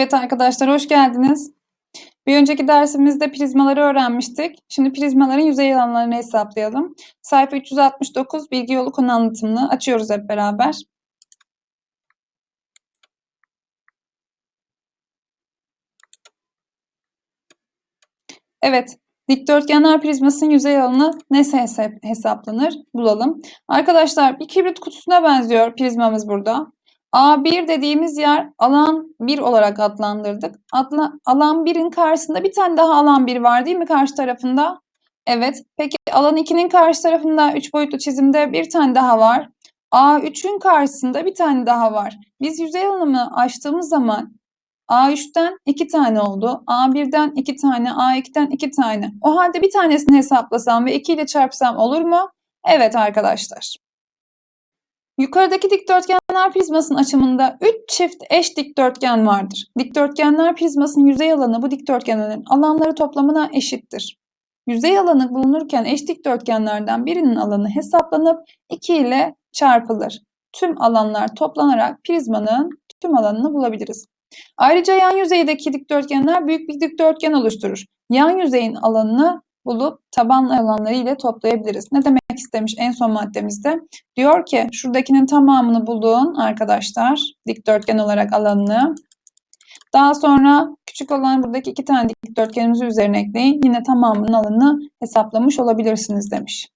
Evet arkadaşlar hoş geldiniz. Bir önceki dersimizde prizmaları öğrenmiştik. Şimdi prizmaların yüzey alanlarını hesaplayalım. Sayfa 369 bilgi yolu konu anlatımını açıyoruz hep beraber. Evet, dikdörtgenler prizmasının yüzey alanı nasıl hesap- hesaplanır? Bulalım. Arkadaşlar bir kibrit kutusuna benziyor prizmamız burada. A1 dediğimiz yer alan 1 olarak adlandırdık. Adla, alan 1'in karşısında bir tane daha alan 1 var değil mi karşı tarafında? Evet. Peki alan 2'nin karşı tarafında 3 boyutlu çizimde bir tane daha var. A3'ün karşısında bir tane daha var. Biz yüzey alanını açtığımız zaman A3'ten 2 tane oldu. A1'den 2 tane, A2'den 2 tane. O halde bir tanesini hesaplasam ve 2 ile çarpsam olur mu? Evet arkadaşlar. Yukarıdaki dikdörtgenler prizmasının açımında 3 çift eş dikdörtgen vardır. Dikdörtgenler prizmasının yüzey alanı bu dikdörtgenlerin alanları toplamına eşittir. Yüzey alanı bulunurken eş dikdörtgenlerden birinin alanı hesaplanıp 2 ile çarpılır. Tüm alanlar toplanarak prizmanın tüm alanını bulabiliriz. Ayrıca yan yüzeydeki dikdörtgenler büyük bir dikdörtgen oluşturur. Yan yüzeyin alanını bulup taban alanları ile toplayabiliriz. Ne demek istemiş en son maddemizde? Diyor ki şuradakinin tamamını bulun arkadaşlar dikdörtgen olarak alanını. Daha sonra küçük olan buradaki iki tane dikdörtgenimizi üzerine ekleyin. Yine tamamının alanını hesaplamış olabilirsiniz demiş.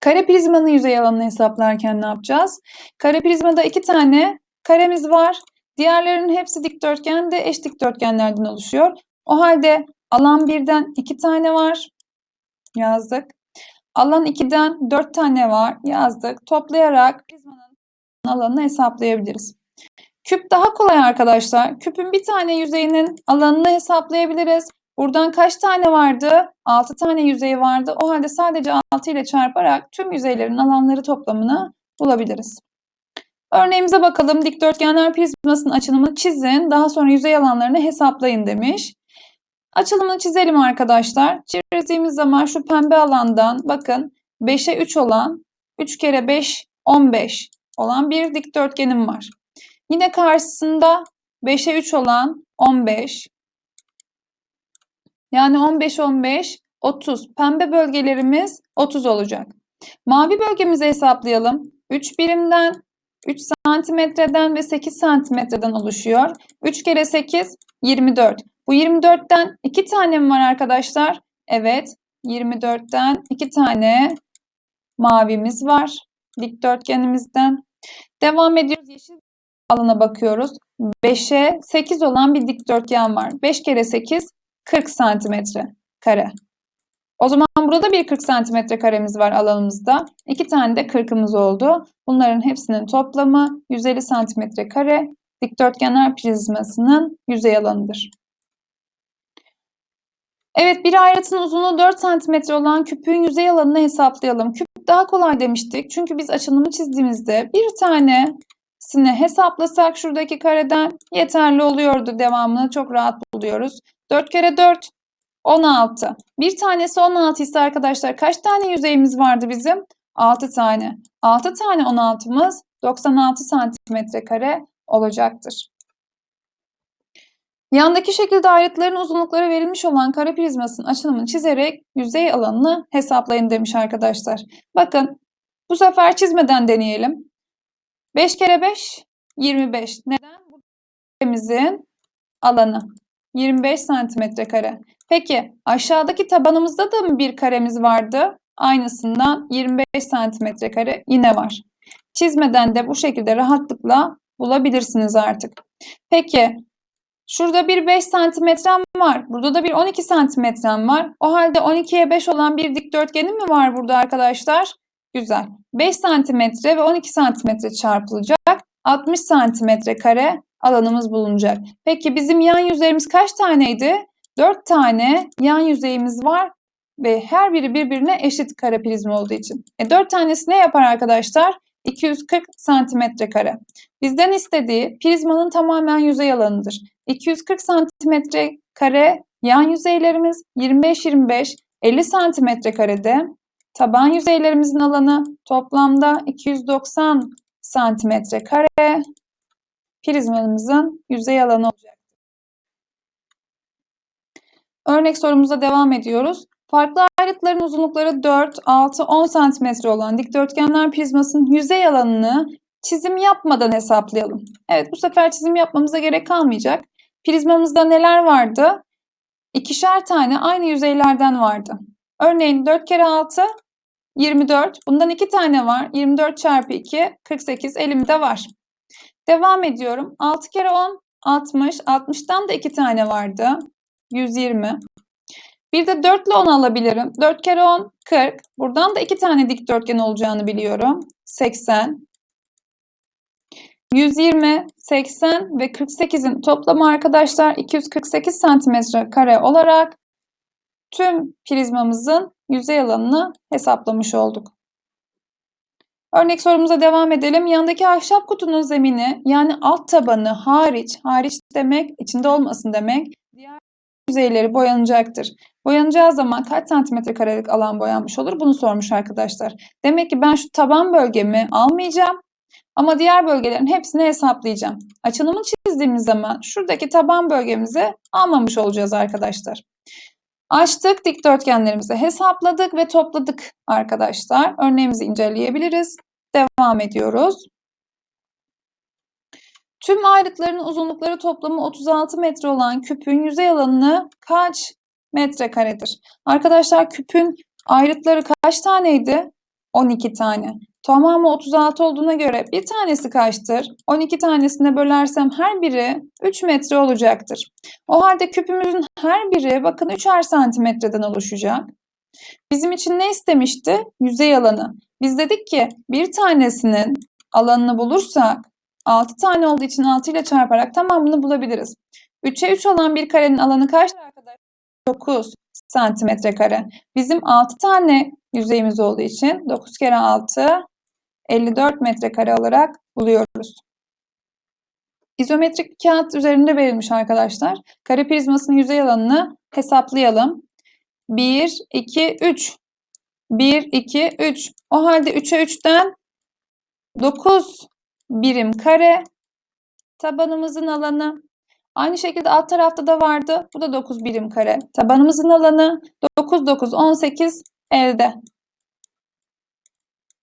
Kare prizmanın yüzey alanını hesaplarken ne yapacağız? Kare prizmada iki tane karemiz var. Diğerlerinin hepsi dikdörtgen de eş dikdörtgenlerden oluşuyor. O halde alan 1'den 2 tane var. Yazdık. Alan 2'den 4 tane var. Yazdık. Toplayarak prizmanın alanını hesaplayabiliriz. Küp daha kolay arkadaşlar. Küpün bir tane yüzeyinin alanını hesaplayabiliriz. Buradan kaç tane vardı? 6 tane yüzey vardı. O halde sadece 6 ile çarparak tüm yüzeylerin alanları toplamını bulabiliriz. Örneğimize bakalım. Dikdörtgenler prizmasının açılımını çizin. Daha sonra yüzey alanlarını hesaplayın demiş. Açılımını çizelim arkadaşlar. Çizdiğimiz zaman şu pembe alandan bakın 5'e 3 olan 3 kere 5 15 olan bir dikdörtgenim var. Yine karşısında 5'e 3 olan 15 yani 15 15 30 pembe bölgelerimiz 30 olacak. Mavi bölgemizi hesaplayalım. 3 birimden 3 santimetreden ve 8 santimetreden oluşuyor. 3 kere 8 24. Bu 24'ten 2 tane mi var arkadaşlar? Evet. 24'ten 2 tane mavimiz var. Dikdörtgenimizden. Devam ediyoruz. Yeşil alana bakıyoruz. 5'e 8 olan bir dikdörtgen var. 5 kere 8 40 santimetre kare. O zaman burada bir 40 santimetre karemiz var alanımızda. İki tane de 40'ımız oldu. Bunların hepsinin toplamı 150 santimetre kare dikdörtgenler prizmasının yüzey alanıdır. Evet bir ayrıtının uzunluğu 4 cm olan küpün yüzey alanını hesaplayalım. Küp daha kolay demiştik. Çünkü biz açılımı çizdiğimizde bir tanesini hesaplasak şuradaki kareden yeterli oluyordu. Devamını çok rahat buluyoruz. 4 kere 4 16. Bir tanesi 16 ise arkadaşlar kaç tane yüzeyimiz vardı bizim? 6 tane. 6 tane 16'mız 96 santimetre kare olacaktır. Yandaki şekilde ayrıtların uzunlukları verilmiş olan kare prizmasının açılımını çizerek yüzey alanını hesaplayın demiş arkadaşlar. Bakın bu sefer çizmeden deneyelim. 5 kere 5 25. Neden? Bu karemizin alanı 25 santimetre kare. Peki aşağıdaki tabanımızda da mı bir karemiz vardı? Aynısından 25 santimetre kare yine var. Çizmeden de bu şekilde rahatlıkla bulabilirsiniz artık. Peki Şurada bir 5 santimetrem var. Burada da bir 12 santimetrem var. O halde 12'ye 5 olan bir dikdörtgenim mi var burada arkadaşlar? Güzel. 5 santimetre ve 12 santimetre çarpılacak. 60 santimetre kare alanımız bulunacak. Peki bizim yan yüzeyimiz kaç taneydi? 4 tane yan yüzeyimiz var ve her biri birbirine eşit kare prizma olduğu için. E 4 tanesi ne yapar arkadaşlar? 240 santimetre kare. Bizden istediği prizmanın tamamen yüzey alanıdır. 240 santimetre kare yan yüzeylerimiz 25-25 50 santimetre karede taban yüzeylerimizin alanı toplamda 290 santimetre kare prizmamızın yüzey alanı olacaktır. Örnek sorumuza devam ediyoruz. Farklı ayrıtların uzunlukları 4, 6, 10 cm olan dikdörtgenler prizmasının yüzey alanını çizim yapmadan hesaplayalım. Evet bu sefer çizim yapmamıza gerek kalmayacak. Prizmamızda neler vardı? İkişer tane aynı yüzeylerden vardı. Örneğin 4 kere 6 24. Bundan 2 tane var. 24 çarpı 2 48 elimde var. Devam ediyorum. 6 kere 10 60. 60'tan da 2 tane vardı. 120. Bir de 4 ile 10 alabilirim. 4 kere 10 40. Buradan da 2 tane dikdörtgen olacağını biliyorum. 80. 120, 80 ve 48'in toplamı arkadaşlar 248 santimetre kare olarak tüm prizmamızın yüzey alanını hesaplamış olduk. Örnek sorumuza devam edelim. Yanındaki ahşap kutunun zemini yani alt tabanı hariç, hariç demek içinde olmasın demek, diğer yüzeyleri boyanacaktır. Boyanacağı zaman kaç santimetre karelik alan boyanmış olur? Bunu sormuş arkadaşlar. Demek ki ben şu taban bölgemi almayacağım. Ama diğer bölgelerin hepsini hesaplayacağım. Açılımı çizdiğimiz zaman şuradaki taban bölgemizi almamış olacağız arkadaşlar. Açtık dikdörtgenlerimizi hesapladık ve topladık arkadaşlar. Örneğimizi inceleyebiliriz. Devam ediyoruz. Tüm ayrıtların uzunlukları toplamı 36 metre olan küpün yüzey alanı kaç metrekaredir? Arkadaşlar küpün ayrıtları kaç taneydi? 12 tane. Tamamı 36 olduğuna göre bir tanesi kaçtır? 12 tanesine bölersem her biri 3 metre olacaktır. O halde küpümüzün her biri bakın 3'er santimetreden oluşacak. Bizim için ne istemişti? Yüzey alanı. Biz dedik ki bir tanesinin alanını bulursak 6 tane olduğu için 6 ile çarparak tamamını bulabiliriz. 3'e 3 olan bir karenin alanı kaçtır arkadaşlar? 9 santimetre kare. Bizim 6 tane yüzeyimiz olduğu için 9 kere 6 54 metrekare olarak buluyoruz. İzometrik kağıt üzerinde verilmiş arkadaşlar. Kare prizmasının yüzey alanını hesaplayalım. 1, 2, 3. 1, 2, 3. O halde 3'e 3'ten 9 birim kare tabanımızın alanı. Aynı şekilde alt tarafta da vardı. Bu da 9 birim kare. Tabanımızın alanı 9, 9, 18 elde.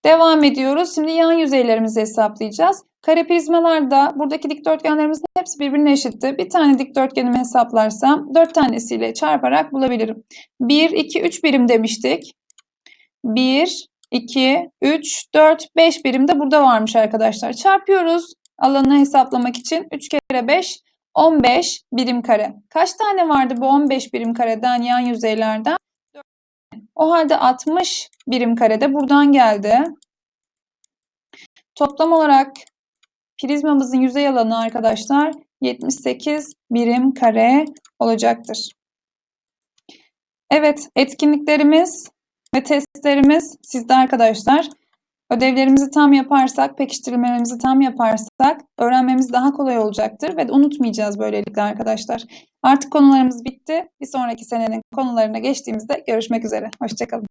Devam ediyoruz. Şimdi yan yüzeylerimizi hesaplayacağız. Kare prizmalarda buradaki dikdörtgenlerimizin hepsi birbirine eşitti. Bir tane dikdörtgenimi hesaplarsam 4 tanesiyle çarparak bulabilirim. 1, 2, 3 birim demiştik. 1, 2, 3, 4, 5 birim de burada varmış arkadaşlar. Çarpıyoruz alanını hesaplamak için. 3 kere 5, 15 birim kare. Kaç tane vardı bu 15 birim kareden yan yüzeylerden? O halde 60 birim karede buradan geldi. Toplam olarak prizmamızın yüzey alanı arkadaşlar 78 birim kare olacaktır. Evet, etkinliklerimiz ve testlerimiz sizde arkadaşlar. Ödevlerimizi tam yaparsak, pekiştirmelerimizi tam yaparsak öğrenmemiz daha kolay olacaktır ve unutmayacağız böylelikle arkadaşlar. Artık konularımız bitti. Bir sonraki senenin konularına geçtiğimizde görüşmek üzere. Hoşçakalın.